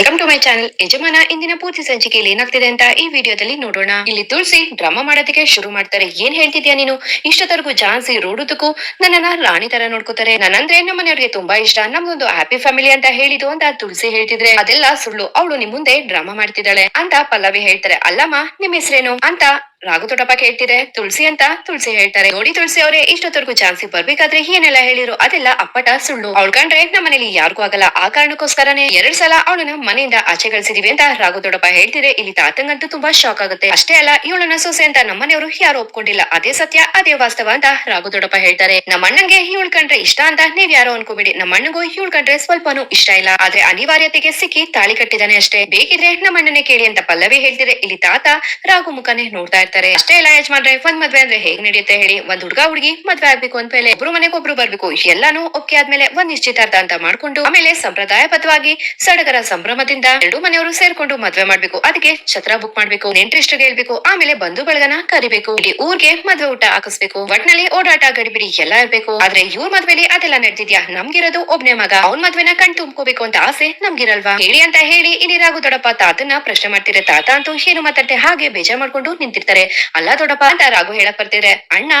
Welcome to my channel ಯಜಮಾನ, ಇಂದಿನ ಪೂರ್ತಿ ಸಂಚಿಕೆಯಲ್ಲಿ ಏನಾಗ್ತಿದೆ ಅಂತ ಈ ವಿಡಿಯೋದಲ್ಲಿ ನೋಡೋಣ. ಇಲ್ಲಿ ತುಳಸಿ ಡ್ರಾಮಾ ಮಾಡೋದಕ್ಕೆ ಶುರು ಮಾಡ್ತಾರೆ. ಏನ್ ಹೇಳ್ತಿದ್ಯಾ ನೀನು? ಇಷ್ಟೊತ್ತರೆಗೂ ಜಾನ್ಸಿ ರೋಡುದಕ್ಕೂ ನನ್ನನ್ನ ರಾಣಿ ತರ ನೋಡ್ಕೋತಾರೆ. ನನ್ನಂದ್ರೆ ನಮ್ಮ ಮನೆಯವ್ರಿಗೆ ತುಂಬಾ ಇಷ್ಟ. ನಮ್ದೊಂದು ಹ್ಯಾಪಿ ಫ್ಯಾಮಿಲಿ ಅಂತ ಹೇಳಿದ್ದು ಅಂತ ತುಳಸಿ ಹೇಳ್ತಿದ್ರೆ. ಅದೆಲ್ಲ ಸುಳ್ಳು. ಅವಳು ನಿಮ್ ಮುಂದೆ ಡ್ರಾಮಾ ಮಾಡ್ತಿದ್ದಾಳೆ ಅಂತ ಪಲ್ಲವಿ ಹೇಳ್ತಾರೆ. ಅಲ್ಲಮ್ಮ, ನಿಮ್ ಹೆಸರೇನು? ಅಂತ ರಾಘು ದೊಡ್ಡಪ್ಪ ಕೇಳ್ತಿದೆ ತುಳಸಿ ಅಂತ ತುಳಸಿ ಹೇಳ್ತಾರೆ. ನೋಡಿ ತುಳಸಿ ಅವರೇ ಇಷ್ಟೊತ್ತರೆಗೂ ಚಾನ್ಸಿ ಬರ್ಬೇಕಾದ್ರೆ ಏನೆಲ್ಲ ಹೇಳಿರು? ಅದೆಲ್ಲ ಅಪ್ಪಟ ಸುಳ್ಳು. ಅವಳು ಕಂಡ್ರೆ ನಮ್ಮ ಮನೇಲಿ ಯಾರಿಗೂ ಆಗಲ್ಲ. ಆ ಕಾರಣಕ್ಕೋಸ್ಕರನೇ ಎರಡ್ ಸಲ ಅವಳನ್ನ ಮನೆಯಿಂದ ಆಚೆ ಕಳ್ಸಿದೀವಿ ಅಂತ ರಾಘು ದೊಡ್ಡಪ್ಪ ಹೇಳ್ತಿದೆ. ಇಲ್ಲಿ ತಾತಂಗಂತೂ ತುಂಬಾ ಶಾಕ್ ಆಗುತ್ತೆ. ಅಷ್ಟೇ ಅಲ್ಲ, ಇವಳನ್ನ ಸೊಸೆ ಅಂತ ನಮ್ಮನೆಯವರು ಯಾರು ಒಪ್ಕೊಂಡಿಲ್ಲ. ಅದೇ ಸತ್ಯ, ಅದೇ ವಾಸ್ತವ ಅಂತ ರಾಘು ದೊಡ್ಡಪ್ಪ ಹೇಳ್ತಾರೆ. ನಮ್ಮ ಅಣ್ಣಂಗೆ ಇವಳ್ ಕಂಡ್ರೆ ಇಷ್ಟ ಅಂತ ನೀವ್ ಯಾರೋ ಅನ್ಕೋಬೇಡಿ. ನಮ್ಮ ಅಣ್ಣಗೂ ಇವಳ್ ಕಂಡ್ರೆ ಸ್ವಲ್ಪನೂ ಇಷ್ಟ ಇಲ್ಲ. ಆದ್ರೆ ಅನಿವಾರ್ಯತೆಗೆ ಸಿಕ್ಕಿ ತಾಳಿ ಕಟ್ಟಿದಾನೆ ಅಷ್ಟೇ. ಬೇಕಿದ್ರೆ ನಮ್ಮ ಅಣ್ಣನೇ ಕೇಳಿ ಅಂತ ಪಲ್ಲವಿ ಹೇಳ್ತಿದ್ರೆ ಇಲ್ಲಿ ತಾತ ರಾಘು ಮುಖನೇ ನೋಡ್ತಾ ಇರ್ತಾರೆ ಅಷ್ಟೇ ಇಲ್ಲ ಯಜಮಾನ್ರೆ, ಒಂದ್ ಮದ್ವೆ ಅಂದ್ರೆ ಹೇಗ್ ನಡೆಯುತ್ತೆ ಹೇಳಿ? ಒಂದ್ ಹುಡುಗ, ಹುಡುಗಿ ಮದ್ವೆ ಆಗ್ಬೇಕು ಅಂತ ಮೇಲೆ ಒಬ್ರು ಮನೆಗೆ ಒಬ್ರು ಬರ್ಬೇಕು. ಎಲ್ಲಾನು ಒಪ್ಪಿಗೆ ಆದ್ಮೇಲೆ ಒಂದ್ ನಿಶ್ಚಿತಾರ್ಥ ಅಂತ ಮಾಡ್ಕೊಂಡು, ಆಮೇಲೆ ಸಂಪ್ರದಾಯಬದ್ಧವಾಗಿ ಸಡಗರ ಸಂಭ್ರಮದಿಂದ ಎರಡು ಮನೆಯವರು ಸೇರ್ಕೊಂಡು ಮದ್ವೆ ಮಾಡ್ಬೇಕು. ಅದಕ್ಕೆ ಛತ್ರ ಬುಕ್ ಮಾಡ್ಬೇಕು ನೆಂಟ್ರಿಷ್ಟಿಗೆ ಹೇಳ್ಬೇಕು ಆಮೇಲೆ ಬಂಧು ಬಳಗನ ಕರಿಬೇಕು. ಇಲ್ಲಿ ಊರ್ಗೆ ಮದ್ವೆ ಊಟ ಹಾಕಿಸ್ಬೇಕು. ಒಟ್ನಲ್ಲಿ ಓಡಾಟ, ಗಡಿಬಿಡಿ ಎಲ್ಲ ಇರ್ಬೇಕು. ಆದ್ರೆ ಇವ್ರ ಮದ್ವೆಲಿ ಅದೆಲ್ಲ ನಡೆದಿದ್ಯಾ? ನಮ್ಗಿರೋದು ಒಬ್ನೇ ಮಗ. ಅವ್ನ ಮದ್ವೆನ ಕಣ್ ತುಂಬ್ಕೋಬೇಕು ಅಂತ ಆಸೆ ನಮ್ಗಿರಲ್ವಾ? ಹೇಳಿ ಅಂತ ಹೇಳಿ ಇಲ್ಲಿ ರಾಘು ದೊಡ್ಡಪ್ಪ ತಾತನ ಪ್ರಶ್ನೆ ಮಾಡ್ತಿರ ತಾತ ಅಂತೂ ಏನು ಮಾತಾಡ್ತೆ? ಹಾಗೆ ಬೇಜಾರ್ ಮಾಡ್ಕೊಂಡು ನಿಂತಿರ್ತಾರೆ. ಅಲ್ಲ ದೊಡ್ಡಪ್ಪ ಅಂತ ರಾಘು ಹೇಳಕ್ ಬರ್ತಿದ್ರೆ ಅಣ್ಣ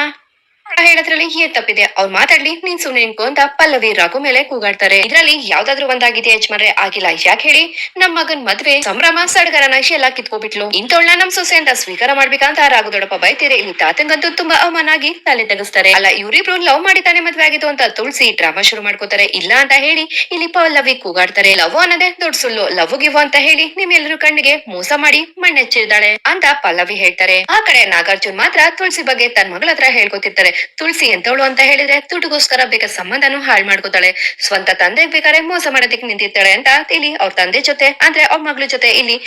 ಹೇಳೋದ್ರಲ್ಲಿ ಏನ್ ತಪ್ಪಿದೆ? ಅವ್ರು ಮಾತಾಡ್ಲಿ, ನೀನ್ ಸುಮ್ನೆ ನಿನ್ಕೋ ಅಂತ ಪಲ್ಲವಿ, ರಾಘು ಮೇಲೆ ಕೂಗಾಡ್ತಾರೆ. ಇದ್ರಲ್ಲಿ ಯಾವ್ದಾದ್ರು ಒಂದಾಗಿದೆ ಯಜಮಾನ್ರೆ, ಆಗಿಲ್ಲ. ಯಾಕೆ ಹೇಳಿ? ನಮ್ ಮಗನ್ ಮದ್ವೆ, ಸಂಭ್ರಮ, ಸಡಗರನ ಎಲ್ಲ ಕಿತ್ಕೋಬಿಟ್ಲು. ಇಂಥವಳನ್ನ ನಮ್ ಸೊಸೆ ಅಂತ ಸ್ವೀಕಾರ ಮಾಡ್ಬೇಕಂತ ರಾಘು ದೊಡ್ಡಪ್ಪ ಬೈತೀರಿ. ಇಲ್ಲಿ ತಾತಂಗಂತೂ ತುಂಬಾ ಅವಮಾನ ಆಗಿ ತಲೆ ತೆಗಿಸ್ತಾರೆ. ಅಲ್ಲ, ಇವರಿಬ್ರು ಲವ್ ಮಾಡಿ ತಾನೇ ಮದ್ವೆ ಆಗಿದ್ದು ಅಂತ ತುಳಸಿ ಡ್ರಾಮಾ ಶುರು ಮಾಡ್ಕೋತಾರೆ. ಇಲ್ಲ ಅಂತ ಹೇಳಿ ಇಲ್ಲಿ ಪಲ್ಲವಿ ಕೂಗಾಡ್ತಾರೆ. ಲವ್ ಅನ್ನೋದೇ ದೊಡ್ಡ ಸುಳ್ಳು. ಲವ್ ಗಿವ್ ಅಂತ ಹೇಳಿ ನಿಮ್ಮೆಲ್ಲರೂ ಕಣ್ಣಿಗೆ ಮೋಸ ಮಾಡಿ ಮಣ್ಣೆಚ್ಚಿದ್ದಾಳೆ ಅಂತ ಪಲ್ಲವಿ ಹೇಳ್ತಾರೆ. ಆ ಕಡೆ ನಾಗಾರ್ಜುನ್ ಮಾತ್ರ ತುಳಸಿ ಬಗ್ಗೆ ತನ್ನ ಮಗಳ ಹತ್ರ ಹೇಳ್ಕೊತಿರ್ತಾರೆ. ತುಳಸಿ ಎಂತವಳು ಅಂತ ಹೇಳಿದ್ರೆ ದುಡ್ಡುಗೋಸ್ಕರ ಬೇಕಾದ ಸಂಬಂಧನು ಹಾಳು ಮಾಡ್ಕೋತಾಳೆ. ಸ್ವಂತ ತಂದೆ ಬೇಕಾದ್ರೆ ಮೋಸ ಮಾಡೋದಕ್ಕೆ ನಿಂತಿರ್ತಾಳೆ ಅಂತ ಇಲ್ಲಿ ಅವ್ರ ತಂದೆ ಜೊತೆ, ಅಂದ್ರೆ ಅವ್ರ ಮಗಳ ಜೊತೆ ಇಲ್ಲಿ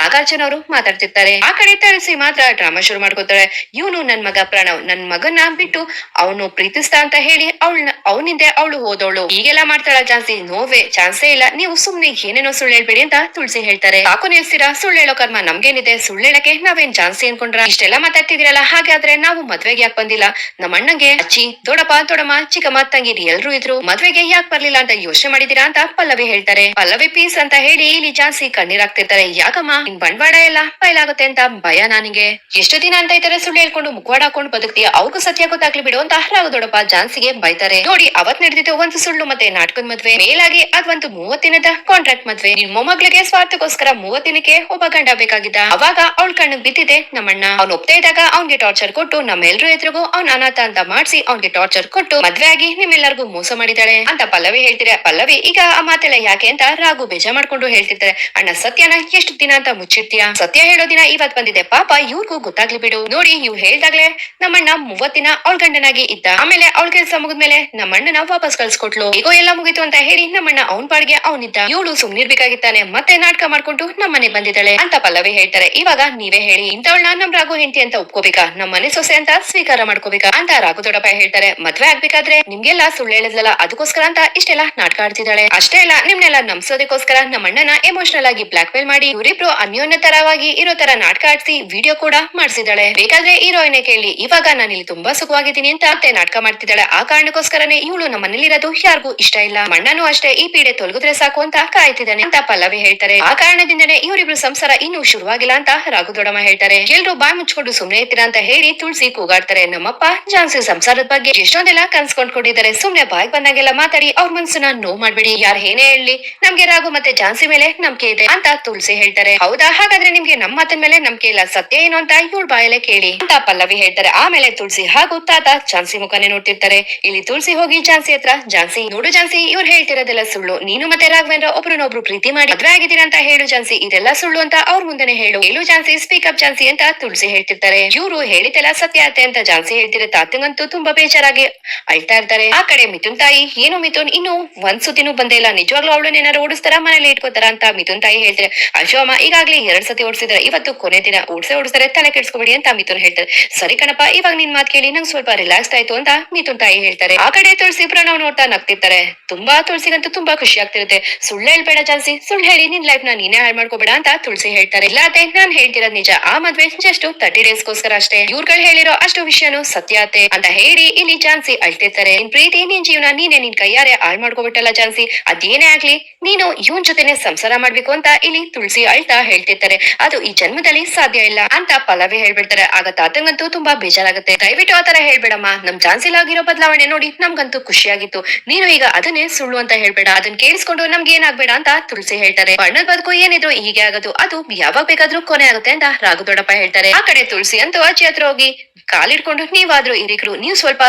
ನಾಗಾರ್ಜುನ್ ಅವರು ಮಾತಾಡ್ತಿರ್ತಾರೆ. ಆ ಕಡೆ ತರಿಸಿ ಮಾತ್ರ ಡ್ರಾಮಾ ಶುರು ಮಾಡ್ಕೋತಾಳೆ ಇವನು ನನ್ ಮಗ ಪ್ರಣವ್, ನನ್ ಮಗನ ಬಿಟ್ಟು ಅವನು ಪ್ರೀತಿಸ್ತಾ ಅಂತ ಹೇಳಿ ಅವಳನ್ನ ಅವನಿಂದೆ ಅವಳು ಹೋದವಳು. ಈಗೆಲ್ಲ ಮಾಡ್ತಾಳ ಜಾಸ್ತಿ ನೋವೇ, ಚಾನ್ಸೇ ಇಲ್ಲ. ನೀವು ಸುಮ್ನೆ ಏನೇನೋ ಸುಳ್ಳು ಹೇಳ್ಬೇಡಿ ಅಂತ ತುಳಸಿ ಹೇಳ್ತಾರೆ. ಸಾಕು ನಿಲ್ಸಿರಾ? ಸುಳ್ಳು ಹೇಳೋ ಕರ್ಮ ನಮ್ಗೇನಿದೆ. ಸುಳ್ಳು ಹೇಳಕ್ಕೆ ನಾವೇನ್ ಜಾಸ್ತಿ ಅನ್ಕೊಂಡ್ರ? ಇಷ್ಟೆಲ್ಲ ಮಾತಾಡ್ತಿದಿರಲ್ಲ ಹಾಗಾದ್ರೆ ನಾವು ಮದ್ವೆಗೆ ಯಾಕೆ ಬಂದಿಲ್ಲ? ನಮ್ಮ ಅಣ್ಣಂಗೆ, ಅಚ್ಚಿ, ದೊಡ್ಡಪ್ಪ, ದೊಡ್ಡಮ್ಮ, ಚಿಕ್ಕಮ್ಮ ತಂಗಿರಿ ಎಲ್ರು ಇದ್ರು. ಮದ್ವೆಗೆ ಯಾಕೆ ಬರ್ಲಿಲ್ಲ ಅಂತ ಯೋಚನೆ ಮಾಡಿದಿರಾ ಅಂತ ಪಲ್ಲವಿ ಹೇಳ್ತಾರೆ. ಪಲ್ಲವಿ ಪೀಸ್ ಅಂತ ಹೇಳಿ ಇಲ್ಲಿ ಜಾಸ್ತಿ ಕಣ್ಣೀರಾಗ್ತಿರ್ತಾರೆ ಯಾಕಮ್ಮ? ನಿನ್ ಬಂಡವಾಳ ಎಲ್ಲ ಬಯಲಾಗುತ್ತೆ ಅಂತ ಭಯ ನನಗೆ ಎಷ್ಟು ದಿನ ಅಂತ ಈ ಸುಳ್ಳು ಹೇಳ್ಕೊಂಡು ಮುಖವಾಡ ಹಾಕೊಂಡು ಬದುಕ್ತೀಯ? ಅವ್ರಿಗೂ ಸತ್ಯ ಗೊತ್ತಾಗ್ಲಿ ಬಿಡು ಅಂತ ರಾಘು ದೊಡ್ಡಪ್ಪ ಜಾನ್ಸಿಗೆ ಬೈತಾರೆ. ನೋಡಿ, ಅವತ್ ನಡೆದಿದ್ದು ಒಂದು ಸುಳ್ಳು ಮತ್ತೆ ನಾಟಕದ ಮದ್ವೆ. ಮೇಲಾಗಿ ಅದೊಂದು ಮೂವತ್ತಿನದ ಕಾಂಟ್ರಾಕ್ಟ್ ಮದ್ವೆ. ನಿನ್ ಮೊಮ್ಮಗಳಿಗೆ ಸ್ವಾರ್ಥಕ್ಕೋಸ್ಕರ ಮೂವತ್ತಿನಕ್ಕೆ ಒಬ್ಬ ಗಂಡ ಬೇಕಾಗಿದ್ದ. ಅವಾಗ ಅವಳ ಕಣ್ಣಿಗೆ ಬಿದ್ದಿದೆ ನಮ್ಮಣ್ಣ. ಅವ್ನ್ ಒಪ್ತಾ ಇದ್ದಾಗ ಅವ್ನಿಗೆ ಟಾರ್ಚರ್ ಕೊಟ್ಟು ನಮ್ಮೆಲ್ರು ಎದುರಿಗೂ ಅವ್ನ ಅನಾಥ ಅಂತ ಮಾಡಿಸಿ ಅವ್ನಿಗೆ ಟಾರ್ಚರ್ ಕೊಟ್ಟು ಮದ್ವೆ ಆಗಿ ನಿಮ್ಮೆಲ್ಲರಿಗೂ ಮೋಸ ಮಾಡಿದಾಳೆ ಅಂತ ಪಲ್ಲವಿ ಹೇಳ್ತಿರ ಪಲ್ಲವಿ ಈಗ ಆ ಮಾತೆಲ್ಲ ಯಾಕೆ ಅಂತ ರಾಗು ಬೇಜಾ ಮಾಡ್ಕೊಂಡು ಹೇಳ್ತಿರ್ತಾರೆ. ಅಣ್ಣ ಸತ್ಯನ ಎಷ್ಟು ದಿನ ಅಂತ ಮುಚ್ಚಿರ್ತೀಯ ಸತ್ಯ ಹೇಳೋ ದಿನ ಇವತ್ ಬಂದಿದೆ. ಪಾಪ ಇವ್ರಿಗೂ ಗೊತ್ತಾಗ್ಲಿ ಬಿಡು. ನೋಡಿ ಇವ್ ಹೇಳ್ದಾಗ್ಲೆ ನಮ್ಮಣ್ಣ ಮೂವತ್ತಿನ ಅವಳ ಗಂಡನಾಗಿ ಇದ್ದ. ಆಮೇಲೆ ಅವಳ ಕೆಲ್ಸ ಮುಗಿದ್ಮೇಲೆ ನಮ್ಮಣ್ಣನ ವಾಪಸ್ ಕಳ್ಸ್ಕೊಟ್ಲು. ಈಗೋ ಎಲ್ಲ ಮುಗಿತು ಅಂತ ಹೇಳಿ ನಮ್ಮಣ್ಣ ಅವನ್ ಪಾಡ್ಗೆ ಅವನಿದ್ದ. ಇವಳು ಸುಮ್ನಿರ್ಬೇಕಾಗಿತ್ತಾನೆ. ಮತ್ತೆ ನಾಟಕ ಮಾಡ್ಕೊಂಡು ನಮ್ಮನೆ ಬಂದಿದ್ದಾಳೆ ಅಂತ ಪಲ್ಲವಿ ಹೇಳ್ತಾರೆ. ಇವಾಗ ನೀವೇ ಹೇಳಿ ಇಂಥವಳನ್ನ ನಮ್ ರಾಘು ಹೆಂಡತಿ ಅಂತ ಒಪ್ಕೋಬೇಕಾ? ನಮ್ಮ ಮನೆ ಸೊಸೆ ಅಂತ ಸ್ವೀಕಾರ ಮಾಡ್ಕೋಬೇಕಾ? ಅಂತ ರಾಘು ದೊಡ್ಡಪ್ಪ ಹೇಳ್ತಾರೆ. ಮದ್ವೆ ಆಗ್ಬೇಕಾದ್ರೆ ನಿಮ್ಗೆಲ್ಲ ಸುಳ್ಳು ಹೇಳಿದ್ಲಲ್ಲ, ಅದಕ್ಕೋಸ್ಕರ ಅಂತ ಇಷ್ಟೆಲ್ಲ ನಾಟಕ ಆಡ್ತಿದ್ದಾಳೆ. ಅಷ್ಟೇ ಅಲ್ಲ, ನಿಮ್ನೆಲ್ಲ ನಮ್ಸೋದಕ್ಕೋಸ್ಕರ ನಮ್ಮಣ್ಣನ ಎಮೋಷನಲ್ ಆಗಿ ಬ್ಲಾಕ್ ಮೇಲ್ ಮಾಡಿ ಇವರಿಬ್ರು ಅನ್ಯೋನ್ಯ ತರವಾಗಿ ಇರೋ ತರ ನಾಟಕ ಆಡ್ಸಿ ವಿಡಿಯೋ ಕೂಡ ಮಾಡ್ಸಿದಾಳೆ ಬೇಕಾದ್ರೆ ಹೀರೋಯಿನ್ ಕೇಳಿ, ಇವಾಗ ನಾನು ಇಲ್ಲಿ ತುಂಬಾ ಸುಖವಾಗಿದ್ದೀನಿ ಅಂತ ಅತ್ತೆ ನಾಟಕ ಮಾಡ್ತಿದ್ದಾಳೆ. ಆ ಕಾರಣಕ್ಕೋಸ್ಕರನೇ ಇವಳು ನಮ್ಮ ಮನೇಲಿರೋದು ಯಾರಿಗೂ ಇಷ್ಟ ಇಲ್ಲ. ಮಣ್ಣನು ಅಷ್ಟೇ ಈ ಪೀಡೆ ತೊಲಗಿದ್ರೆ ಸಾಕು ಅಂತ ಕಾಯ್ತಿದ್ದಾನೆ ಅಂತ ಪಲ್ಲವಿ ಹೇಳ್ತಾರೆ. ಆ ಕಾರಣದಿಂದನೇ ಇವರಿಬ್ರು ಸಂಸಾರ ಇನ್ನೂ ಶುರುವಾಗಿಲ್ಲ ಅಂತ ರಾಘು ದೊಡಮ್ಮ ಹೇಳ್ತಾರೆ. ಎಲ್ರು ಬಾಯ್ ಮುಚ್ಕೊಂಡು ಸುಮ್ನೆ ಇರ್ತೀರಾ ಅಂತ ಹೇಳಿ ತುಳಸಿ ಕೂಗಾಡ್ತಾರೆ. ನಮ್ಮಪ್ಪ ಜಾನ್ಸಿ ಸಂಸಾರದ ಬಗ್ಗೆ ಎಷ್ಟೊಂದೆಲ್ಲ ಕನ್ಸ್ಕೊಂಡ್ಕೊಂಡಿದ್ದಾರೆ ಸುಮ್ನೆ ಬಾಯ್ ಬಂದಾಗೆಲ್ಲ ಮಾತಾಡಿ ಅವ್ರ ಮನ್ಸನ್ನ ನೋವು ಮಾಡ್ಬೇಡಿ. ಯಾರು ಏನೇ ಹೇಳಿ, ನಮ್ಗೆ ರಾಘು ಮತ್ತೆ ಜಾನ್ಸಿ ಮೇಲೆ ನಂಬಿಕೆ ಇದೆ ಅಂತ ತುಳಸಿ ಹೇಳ್ತಾರೆ. ಹೌದಾ ಹಾಗಾದ್ರೆ ನಿಮ್ಗೆ ನಮ್ಮ ಮಾತಿನ ಮೇಲೆ ನಂಬಿಕೆ ಇಲ್ಲ. ಸತ್ಯ ಏನು ಅಂತ ಇವಳ ಬಾಯಲ್ಲೇ ಕೇಳಿ. ಅಂತ ಪಲ್ಲವಿ ಹೇಳ್ತಾರೆ. ಆಮೇಲೆ ತುಳಸಿ ಹಾಗೂ ತಾತ ಝಾನ್ಸಿ ಮುಖನೇ ನೋಡ್ತಿರ್ತಾರೆ. ಇಲ್ಲಿ ತುಳಸಿ ಹೋಗಿ ಝಾನ್ಸಿ ಹತ್ರ, ಝಾನ್ಸಿ ನೋಡು ಝಾನ್ಸಿ, ಇವ್ರು ಹೇಳ್ತಿರೋದೆಲ್ಲ ಸುಳ್ಳು. ನೀನು ಮತ್ತೆ ರಾಘವೇಂದ್ರ ಒಬ್ರನ್ನೊಬ್ರು ಪ್ರೀತಿ ಮಾಡಿ ಮದ್ವೆ ಆಗಿದ್ದೀರಾ ಅಂತ ಹೇಳು ಝಾನ್ಸಿ. ಇದೆಲ್ಲ ಸುಳ್ಳು ಅಂತ ಅವ್ರ ಮುಂದೆನೆ ಹೇಳು. ಹೇಳು ಝಾನ್ಸಿ ಸ್ಪೀಕ್ ಅಪ್ ಝಾನ್ಸಿ ಅಂತ ತುಳಸಿ ಹೇಳ್ತಿರ್ತಾರೆ. ಇವ್ರು ಹೇಳಿದೆಲ್ಲ ಸತ್ಯ ಆತೆ ಅಂತ ಝಾನ್ಸಿ ಹೇಳ್ತಿರೆ ತಾತಂಗಂತೂ ತುಂಬಾ ಬೇಜಾರಾಗಿ ಅಳ್ತಾ ಇರ್ತಾರೆ. ಆ ಕಡೆ ಮಿಥುನ್ ತಾಯಿ, ಏನು ಮಿಥುನ್? ಇನ್ನು ಒಂದ್ ಸುತ್ತಿನೂ ಬಂದೇ ಇಲ್ಲ. ನಿಜವಾಗ್ಲೂ ಅವಳನ್ನ ಏನಾರು ಓಡಿಸ್ತಾರ? ಮನೇಲಿ ಇಟ್ಕೋತಾರ? ಅಂತ ಮಿಥುನ್ ತಾಯಿ ಹೇಳ್ತಾರೆ ಅಶೋಮ ಈಗಾಗ್ಲೇ ಎರಡ್ ಸತಿ ಓಡಿಸಿದ್ರೆ ಇವತ್ತು ಕೊನೆ ದಿನ ಓಡಿಸೇ ಓಡಿಸ್ತಾರೆ, ತಲೆ ಕೆಡ್ಸ್ಕೊಬೇಡಿ ಅಂತ ಮಿಥುನ್ ಹೇಳ್ತಾರೆ. ಸರಿ ಕಣಪ್ಪ, ಇವಾಗ ನಿನ್ ಮಾತ್ ಕೇಳಿ, ನಂಗೆ ಸ್ವಲ್ಪ ರಿಲ್ಯಾಕ್ಸ್ ಆಯ್ತು ಅಂತ ಮಿಥುನ್ ತಾಯಿ ಹೇಳ್ತಾರೆ. ಆ ಕಡೆ ತುಳಸಿ ಪ್ರಣವ್ ನೋಡ್ತಾ ನಗ್ತಿರ್ತಾರೆ. ತುಂಬಾ ತುಳಸಿಗಂತೂ ತುಂಬಾ ಖುಷಿ ಆಗ್ತಿರುತ್ತೆ. ಸುಳ್ಳು ಹೇಳ್ಬೇಡ ಜಾನ್ಸಿ ಸುಳ್ಳು ಹೇಳಿ ನಿನ್ ಲೈಫ್ನ ನೀನೇ ಹಾಳು ಮಾಡ್ಕೋಬೇಡ ಅಂತ ತುಳಸಿ ಹೇಳ್ತಾರೆ. ಇಲ್ಲ ಅತ್ತೆ, ನಾನ್ ಹೇಳ್ತಿರೋದ್ ನಿಜ. ಆ ಮದ್ವೆ ಜಸ್ಟ್ ತರ್ಟಿ ಡೇಸ್ಗೋಸ್ಕರ ಅಷ್ಟೇ. ಇವ್ರುಗಳು ಹೇಳಿರೋ ಅಷ್ಟು ವಿಷಯನು ಸತ್ಯ ಅಂತ ಹೇಳಿ ಇಲ್ಲಿ ಜಾನ್ಸಿ ಅಳ್ತಿರ್ತಾರೆ. ನಿನ್ ಪ್ರೀತಿ, ನಿನ್ ಜೀವನ ನೀನೆ ನಿನ್ ಕೈಯಾರೆ ಹಾಳು ಮಾಡ್ಕೋಬಿಟ್ಟಲ್ಲ ಜಾನ್ಸಿ ಅದೇನೇ ಆಗ್ಲಿ, ನೀನು ಇವನ್ ಜೊತೆನೆ ಸಂಸಾರ ಮಾಡ್ಬೇಕು ಅಂತ ಇಲ್ಲಿ ತುಳಸಿ ಅಳ್ತಾ ಹೇಳ್ತಿರ್ತಾರೆ ಅದು ಈ ಜನ್ಮದಲ್ಲಿ ಸಾಧ್ಯ ಇಲ್ಲ ಅಂತ ಪಲ್ಲವಿ ಹೇಳ್ಬಿಡ್ತಾರೆ ಆಗ ತಾತಂಗಂತೂ ತುಂಬಾ ಬೇಜಾರಾಗುತ್ತೆ ದಯವಿಟ್ಟು ಆತರ ಹೇಳ್ಬೇಡಮ್ಮ ನಮ್ ಚಾನ್ಸಿಲ್ ಆಗಿರೋ ಬದಲಾವಣೆ ನೋಡಿ ನಮ್ಗಂತೂ ಖುಷಿಯಾಗಿತ್ತು ನೀನು ಈಗ ಅದನ್ನೇ ಸುಳ್ಳು ಅಂತ ಹೇಳ್ಬೇಡ ಅದನ್ನ ಕೇಳಿಸ್ಕೊಂಡು ನಮ್ಗೆ ಏನಾಗ್ಬೇಡ ಅಂತ ತುಳಸಿ ಹೇಳ್ತಾರೆ ಬಣ್ಣದ ಬದುಕು ಏನಿದ್ರು ಹೀಗೆ ಆಗೋದು ಅದು ಯಾವಾಗ ಬೇಕಾದ್ರೂ ಕೊನೆ ಆಗುತ್ತೆ ಅಂತ ರಾಘು ದೊಡ್ಡಪ್ಪ ಹೇಳ್ತಾರೆ ಆ ಕಡೆ ತುಳಸಿ ಅಂತೂ ಅಜ್ಜಿ ಹತ್ರ ಹೋಗಿ ಕಾಲಿಡ್ಕೊಂಡು ನೀವಾದ್ರೂ ಹಿರಿಕರು ನೀವು ಸ್ವಲ್ಪ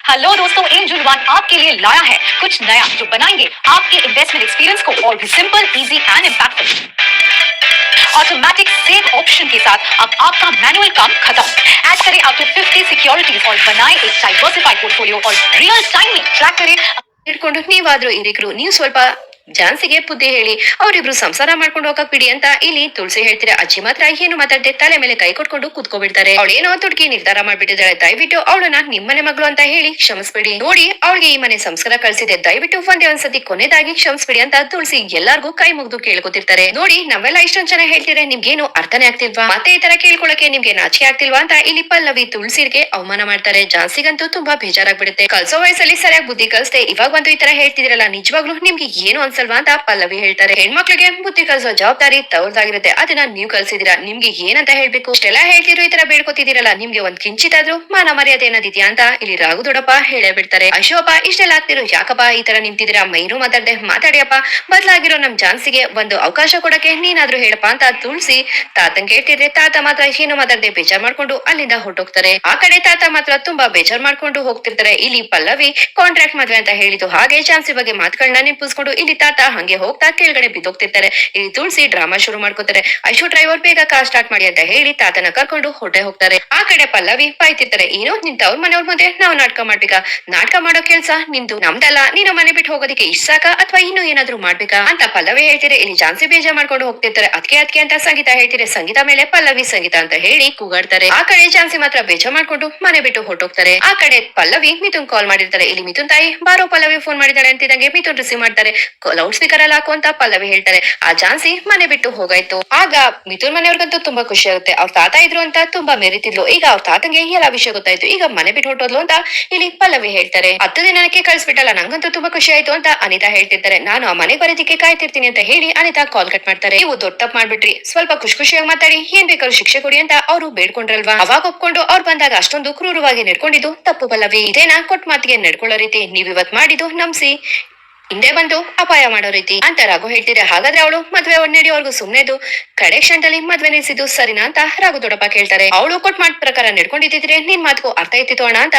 हेलो दोस्तों एंजल वन आपके लिए लाया है कुछ नया जो बनाएंगे आपके इन्वेस्टमेंट एक्सपीरियंस को और भी simple easy and impactful automatic save option के साथ अब आपका मैनुअल काम खत्म ऐड करें अप टू 50 सिक्योरिटीज और बनाएं एक डाइवर्सिफाइड पोर्टफोलियो और रियल टाइम में ट्रैक करें ಇಟ್ಕೊಂಡು ನೀವಾದ್ರೂ ಹಿರಿಕರು ನೀವು ಸ್ವಲ್ಪ ಜಾನ್ಸಿಗೆ ಬುದ್ಧಿ ಹೇಳಿ, ಅವರಿಬ್ರು ಸಂಸಾರ ಮಾಡ್ಕೊಂಡು ಹೋಗಕ್ ಬಿಡಿ ಅಂತ ಇಲ್ಲಿ ತುಳಸಿ ಹೇಳ್ತೀರಾ ಅಜ್ಜಿ ಮಾತ್ರ ಏನು ಮಾತಾಡದೆ ತಲೆ ಮೇಲೆ ಕೈ ಕೊಟ್ಕೊಂಡು ಕೂತ್ಕೊಬಿಡ್ತಾರೆ. ಅವಳೇನೋ ತುಡ್ಕಿ ನಿರ್ಧಾರ ಮಾಡ್ಬಿಟ್ಟಿದ್ದಾಳೆ. ದಯವಿಟ್ಟು ಅವಳನ್ನ ನಿಮ್ಮನೆ ಮಗಳು ಅಂತ ಹೇಳಿ ಕ್ಷಮಿಸ್ಬಿಡಿ. ನೋಡಿ, ಅವಳಿಗೆ ಈ ಮನೆ ಸಂಸ್ಕಾರ ಕಳಿಸಿದೆ. ದಯವಿಟ್ಟು ಒಂದೇ ಒಂದ್ಸತಿ ಕೊನೆದಾಗಿ ಕ್ಷಮಿಸ್ಬಿಡಿ ಅಂತ ತುಳಸಿ ಎಲ್ಲಾರ್ಗೂ ಕೈ ಮುಗ್ದು ಕೇಳ್ಕೊತಿರ್ತಾರೆ. ನೋಡಿ ನಾವೆಲ್ಲ ಇಷ್ಟೊಂದ್ ಜನ ಹೇಳ್ತೀರಾ ನಿಮ್ಗೇನು ಅರ್ಥನೇ ಆಗ್ತಿಲ್ವಾ? ಮತ್ತೆ ಈ ತರ ಕೇಳ್ಕೊಳಕ್ಕೆ ನಿಮ್ಗೆ ನಾಚಿಕೆ ಆಗ್ತಿಲ್ವಾ ಅಂತ ಇಲ್ಲಿ ಪಲ್ಲವಿ ತುಳಸಿಗೆ ಅವಮಾನ ಮಾಡ್ತಾರೆ. ಜಾನ್ಸಿಗಂತೂ ತುಂಬಾ ಬೇಜಾರಾಗ್ಬಿಡುತ್ತೆ. ಕಲ್ಸೋ ವಯಸ್ಸಲ್ಲಿ ಸರಿಯಾಗಿ ಬುದ್ಧಿ ಕಲ್ಸದೆ. ಇವಾಗ ಬಂದು ಈ ತರ ಹೇಳ್ತಿದಿರಲ್ಲ, ನಿಜವಾಗ್ಲೂ ನಿಮ್ಗೆ ಏನು ಅನ್ಸಲ್ವಾ ಅಂತ ಪಲ್ಲವಿ ಹೇಳ್ತಾರೆ. ಹೆಣ್ಮಕ್ಳಿಗೆ ಬುದ್ಧಿ ಕಲ್ಸೋ ಜವಾಬ್ದಾರಿ ತವ್ರದಾಗಿರುತ್ತೆ ಅದನ್ನ ನೀವ್ ಕಲ್ಸಿದೀರಾ ನಿಮ್ಗೆ ಏನಂತ ಹೇಳ್ಬೇಕು? ಇಷ್ಟೆಲ್ಲ ಹೇಳ್ತಿರೋ ಈ ತರ ಬೇಡ್ಕೊತಿದ್ದೀರಲ್ಲ. ನಿಮ್ಗೆ ಒಂದ್ ಕಿಂಚಿತಾದ್ರೂ ಮಾನ ಮರ್ಯಾದೆ ಏನಾದಿದ್ಯಾ ಅಂತ ಇಲ್ಲಿ ರಾಘು ದೊಡ್ಡಪ್ಪ ಹೇಳೇ ಬಿಡ್ತಾರೆ. ಅಶೋಪ ಇಷ್ಟೆಲ್ಲ ಆಗ್ತಿರೋ ಯಾಕಪ್ಪ ಈ ತರ ನಿಂತಿದ್ದೀರಾ? ಮೈನು ಮಾತಾಡದೆ ಮಾತಾಡಿಯಪ್ಪ. ಬದ್ಲಾಗಿರೋ ನಮ್ ಜಾನ್ಸಿಗೆ ಒಂದು ಅವಕಾಶ ಕೊಡಕ್ಕೆ ನೀನಾದ್ರೂ ಹೇಳಪ್ಪ ಅಂತ ತುಳ್ಸಿ ತಾತಂಗೆ ಕೇಳ್ತಿದ್ರೆ ತಾತ ಮಾತ್ರ ಏನು ಮಾತಾಡದೆ ಬೇಜಾರ್ ಮಾಡ್ಕೊಂಡು ಅಲ್ಲಿಂದ ಹೊರಟೋಗ್ತಾರೆ. ಆ ಕಡೆ ತಾತ ಮಾತ್ರ ತುಂಬಾ ಬೇಜಾರ್ ಮಾಡ್ಕೊಂಡು ಹೋಗ್ತಿರ್ತಾರೆ. ಇಲ್ಲಿ ಪಲ್ಲವಿ ಕಾಂಟ್ರಾಕ್ಟ್ ಮದ್ವೆ ಅಂತ ಹೇಳಿದ್ದು. ಹಾಗೆ ಜಾನ್ಸಿ ಬಗ್ಗೆ ಮಾತುಗಳನ್ನ ನೆನಪಿಸ್ಕೊಂಡು ಇಲ್ಲಿ ತಾತ ಹಂಗೆ ಹೋಗ್ತಾ ಕೆಳಗಡೆ ಬಿದ್ದೋಗ್ತಿರ್ತಾರೆ. ಇಲ್ಲಿ ತುಳಸಿ ಡ್ರಾಮಾ ಶುರು ಮಾಡ್ಕೋತಾರೆ. ಐಶು ಡ್ರೈವರ್ ಬೇಗ ಕಾರ್ ಸ್ಟಾರ್ಟ್ ಮಾಡಿ ಅಂತ ಹೇಳಿ ತಾತನ ಕರ್ಕೊಂಡು ಹೊಟ್ಟೆ ಹೋಗ್ತಾರೆ. ಆ ಕಡೆ ಪಲ್ಲವಿ ಪಾಯ್ತಿರ್ತಾರೆ. ಏನೋ ನಿಂತ ಅವ್ರ ಮನೆಯವ್ರ ಮುಂದೆ ನಾವು ನಾಟಕ ಮಾಡ್ಬೇಕಾ? ನಾಟಕ ಮಾಡೋ ಕೆಲ್ಸ ನಿಂದು, ನಮ್ದಲ್ಲ. ನೀನು ಮನೆ ಬಿಟ್ಟು ಹೋಗೋದಕ್ಕೆ ಇಷ್ಟ ಸಾಕ? ಅಥವಾ ಇನ್ನು ಏನಾದ್ರು ಮಾಡ್ಬೇಕಾ? ಅಂತ ಪಲ್ಲವಿ ಹೇಳ್ತಿರೆ ಇಲ್ಲಿ ಜಾನ್ಸಿ ಬೇಜ ಮಾಡ್ಕೊಂಡು ಹೋಗ್ತಿರ್ತಾರೆ. ಅದಕ್ಕೆ ಅದಕ್ಕೆ ಅಂತ ಸಂಗೀತ ಹೇಳ್ತಿರೆ ಸಂಗೀತ ಮೇಲೆ ಪಲ್ಲವಿ ಸಂಗೀತ ಅಂತ ಹೇಳಿ ಕೂಗಾಡ್ತಾರೆ. ಆ ಕಡೆ ಚಾನ್ಸಿ ಮಾತ್ರ ಬೇಜ ಮಾಡ್ಕೊಂಡು ಮನೆ ಬಿಟ್ಟು ಹೊರಟೋಗ್ತಾರೆ. ಆ ಕಡೆ ಪಲ್ಲವಿ ಮಿಥುನ್ ಕಾಲ್ ಮಾಡಿರ್ತಾರೆ. ಇಲ್ಲಿ ಮಿಥುನ್ ತಾಯಿ, ಬಾರೋ ಪಲ್ಲವಿ ಫೋನ್ ಮಾಡಿದಾಳೆ ಅಂತಿದಂಗೆ ಮಿಥುನ್ ರಿಸೀವ್ ಮಾಡ್ತಾರೆ. ಲೌಡ್ ಸ್ಪೀಕರ್ ಹಾಕು ಅಂತ ಪಲ್ಲವಿ ಹೇಳ್ತಾರೆ. ಆ ಝಾನ್ಸಿ ಮನೆ ಬಿಟ್ಟು ಹೋಗಾಯ್ತು. ಆಗ ಮಿಥುನ್ ಮನೆಯವ್ರಿಗಂತೂ ತುಂಬಾ ಖುಷಿ ಆಗುತ್ತೆ. ಅವ್ರ ತಾತ ಇದ್ರು ಅಂತ ತುಂಬಾ ಮೆರಿತಿದ್ಲು. ಈಗ ಅವ್ರ ತಾತಂಗೆ ಎಲ್ಲ ವಿಷಯ ಗೊತ್ತಾಯ್ತು. ಈಗ ಮನೆ ಬಿಟ್ಟು ಹೊಟ್ಟೋದ್ಲು ಅಂತ ಇಲ್ಲಿ ಪಲ್ಲವಿ ಹೇಳ್ತಾರೆ. ಹತ್ತು ದಿನಕ್ಕೆ ಕಳ್ಸ್ಬಿಟ್ಟಲ್ಲ, ನಂಗಂತೂ ತುಂಬಾ ಖುಷಿ ಆಯ್ತು ಅಂತ ಅನಿತಾ ಹೇಳ್ತಿರ್ತಾರೆ. ನಾನು ಆ ಮನೆ ಬರೋದಕ್ಕೆ ಕಾಯ್ತಿರ್ತೀನಿ ಅಂತ ಹೇಳಿ ಅನಿತಾ ಕಾಲ್ ಕಟ್ ಮಾಡ್ತಾರೆ. ನೀವು ದೊಡ್ಡ ತಪ್ಪು ಮಾಡ್ಬಿಟ್ರಿ. ಸ್ವಲ್ಪ ಖುಷಿ ಖುಷಿಯಾಗಿ ಮಾತಾಡಿ. ಏನ್ ಬೇಕಾದ್ರೂ ಶಿಕ್ಷೆ ಕೊಡಿ ಅಂತ ಅವರು ಬೇಡ್ಕೊಂಡ್ರಲ್ವಾ? ಅವಾಗ ಒಪ್ಕೊಂಡು ಅವ್ರು ಬಂದಾಗ ಅಷ್ಟೊಂದು ಕ್ರೂರವಾಗಿ ನಡ್ಕೊಂಡಿದ್ದು ತಪ್ಪು ಪಲ್ಲವಿ. ಇದೇನಾ ಕೊಟ್ಟ ಮಾತಿಗೆ ನಡ್ಕೊಳ್ಳೋ ರೀತಿ? ನೀವ್ ಇವತ್ ಮಾಡಿದ್ದು ನಮ್ಸಿ ಹಿಂದೆ ಬಂದು ಅಪಾಯ ಮಾಡೋ ರೀತಿ. ಅಂತ ರಾಘು ಹೇಳ್ತಿದ್ರೆ ಹಾಗಾದ್ರೆ ಅವಳು ಮದ್ವೆ ನಡೆಯೋವರೆಗೂ ಸುಮ್ನೆದು ಕಡೆ ಕ್ಷಣದಲ್ಲಿ ಮದ್ವೆ ನಿಲ್ಸಿದ್ದು ಸರಿನಾ ಅಂತ ರಾಘು ದೊಡ್ಡಪ್ಪ ಕೇಳ್ತಾರೆ. ಅವಳು ಕೊಟ್ ಮಾಡ್ ಪ್ರಕಾರ ನಡ್ಕೊಂಡಿದ್ದಿದ್ರೆ ನಿನ್ ಮಾತ್ಗೂ ಅರ್ಥ ಇತ್ತಿತ್ತು ಅಣ್ಣ ಅಂತ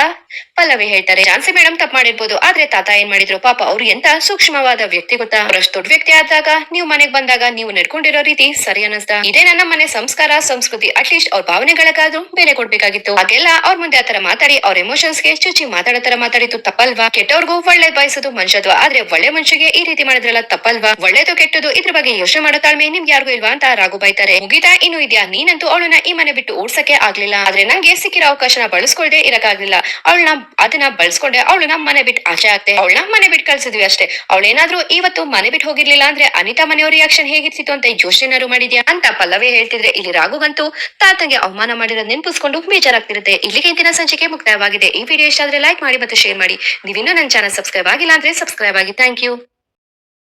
ಪಲ್ಲವಿ ಹೇಳ್ತಾರೆ. ಜಾನ್ಸಿ ಮೇಡಮ್ ತಪ್ಪು ಮಾಡಿರ್ಬೋದು, ಆದ್ರೆ ತಾತ ಏನ್ ಮಾಡಿದ್ರು? ಪಾಪ ಅವ್ರು ಎಂತ ಸೂಕ್ಷ್ಮವಾದ ವ್ಯಕ್ತಿ ಗೊತ್ತಾ? ಅವರಷ್ಟು ದೊಡ್ಡ ವ್ಯಕ್ತಿ ಆದಾಗ ನೀವು ಮನೆಗ್ ಬಂದಾಗ ನೀವು ನಡ್ಕೊಂಡಿರೋ ರೀತಿ ಸರಿ ಅನ್ನಿಸ್ತಾ? ಇದೇ ನನ್ನ ಮನೆ ಸಂಸ್ಕಾರ, ಸಂಸ್ಕೃತಿ ಅಟ್ಲೀಸ್ಟ್ ಅವ್ರ ಭಾವನೆಗಳಿಗಾದ್ರೂ ಬೆಲೆ ಕೊಡ್ಬೇಕಾಗಿತ್ತು. ಹಾಗೆಲ್ಲ ಅವ್ರ ಮುಂದೆ ಆತರ ಮಾತಾಡಿ, ಅವ್ರ ಎಮೋಷನ್ಸ್ಗೆ ಚುಚ್ಚಿ ಮಾತಾಡೋ ತರ ಮಾತಾಡಿತ್ತು ತಪ್ಪಲ್ವಾ? ಕೆಟ್ಟವ್ರಿಗೂ ಒಳ್ಳೆ ಬಯಸೋದು ಮನುಷ್ಯತ್ವ, ಆದ್ರೆ ಒಳ್ಳೆ ಮನುಷ್ಯಗೆ ಈ ರೀತಿ ಮಾಡಿದ್ರಲ್ಲ ತಪ್ಪಲ್ವಾ? ಒಳ್ಳೇದು ಕೆಟ್ಟದು ಇದ್ರ ಬಗ್ಗೆ ಯೋಚನೆ ಮಾಡೋ ತಾಳ್ಮೆ ನಿಮ್ಗೆ ಯಾರಿಗೂ ಇಲ್ವಾ ಅಂತ ರಾಘು ಬೈತಾರೆ. ಮುಗಿತಾ, ಇನ್ನು ಇದ್ಯಾ? ನೀನಂತೂ ಅವಳನ್ನ ಈ ಮನೆ ಬಿಟ್ಟು ಓಡ್ಸಕ್ಕೆ ಆಗ್ಲಿಲ್ಲ. ಆದ್ರೆ ನಂಗೆ ಸಿಕ್ಕಿರೋ ಅವಕಾಶನ ಬಳಸ್ಕೊಳ್ದೆ ಇರಕ್ಕಾಗ್ಲಿಲ್ಲ. ಅವಳನ್ನ, ಅದನ್ನ ಬಳಸ್ಕೊಂಡೆ ಅವಳನ್ನ ಮನೆ ಬಿಟ್ಟು ಆಚೆ ಆಗ್ತೆ ಅವಳನ್ನ ಮನೆ ಬಿಟ್ಟು ಕಳ್ಸಿದ್ವಿ ಅಷ್ಟೇ. ಅವಳೇನಾದ್ರೂ ಇವತ್ತು ಮನೆ ಬಿಟ್ಟು ಹೋಗಿರ್ಲಿಲ್ಲ ಅಂದ್ರೆ ಅನಿತಾ ಮನೆಯವ್ರ ರಿಯಾಕ್ಷನ್ ಹೇಗಿರ್ತಿತ್ತು ಅಂತ ಯೋಚನೆನಾರು ಮಾಡಿದ್ಯಾ? ಅಂತ ಪಲ್ಲವಿ ಹೇಳ್ತಿದ್ರೆ ಇಲ್ಲಿ ರಾಘುಗಂತೂ ತಾತಂಗೆ ಅವಮಾನ ಮಾಡಿರೋ ನೆನ್ಪಿಸ್ಕೊಂಡು ಬೇಜಾರಾಗ್ತಿರುತ್ತೆ. ಇಲ್ಲಿಗೆ ಇಂದಿನ ಸಂಚಿಕೆ ಮುಕ್ತಾಯವಾಗಿದೆ. ಈ ವಿಡಿಯೋ ಇಷ್ಟ ಆದ್ರೆ ಲೈಕ್ ಮಾಡಿ ಮತ್ತೆ ಶೇರ್ ಮಾಡಿ. ನೀವಿನ್ನೂ ನನ್ನ ಚಾನಲ್ ಸಬ್ಸ್ಕ್ರೈಬ್ ಆಗಿಲ್ಲ ಅಂದ್ರೆ ಸಬ್ಸ್ಕ್ರೈಬ್ ಆಗಿ Thank you.